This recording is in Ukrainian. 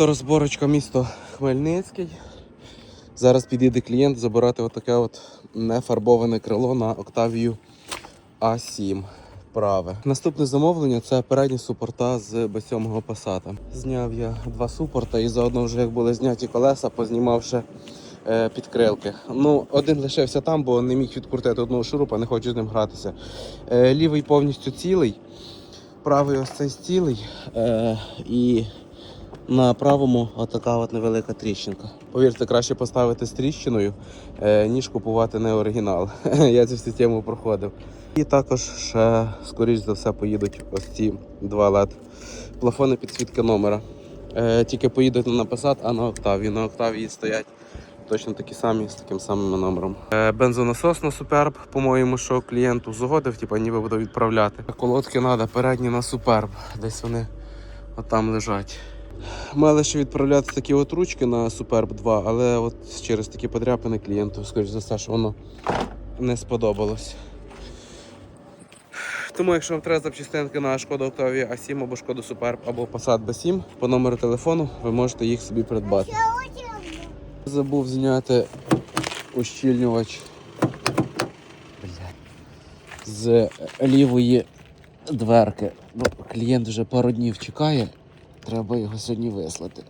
Авторозборочка місто Хмельницький. Зараз підійде клієнт забирати отаке от нефарбоване крило на Octavia A7 праве. Наступне замовлення це передні супорта з B7 Passat. Зняв я два супорта і заодно вже як були зняті колеса, познімав ще е, підкрилки. Ну, один лишився там, бо не міг відкрутити одного шурупа, не хочу з ним гратися. Е, лівий повністю цілий, правий ось цей цілий. Е, і на правому отака от невелика тріщинка. Повірте, краще поставити з тріщиною, е, ніж купувати не оригінал. Я цю всю тему проходив. І також ще, скоріш за все, поїдуть ось ці два LED плафони підсвітки номера. Е, тільки поїдуть не на Passat, а на Octavia. На Octavia стоять точно такі самі з таким самим номером. Е, бензонасос на Superb, по-моєму, що клієнту згодив, типу, ніби буду відправляти. Колодки треба передні на Superb. Десь вони отам лежать. Мали ще відправляти такі от ручки на Superb 2, але от через такі подряпини клієнту, скоріш за все, що воно не сподобалось. Тому, якщо вам треба запчастинки на шкоду Octavia A7 або шкоду Superb, або Passat B7, по номеру телефону ви можете їх собі придбати. Забув зняти ущільнювач з лівої дверки. Клієнт вже пару днів чекає, треба його сьогодні вислати.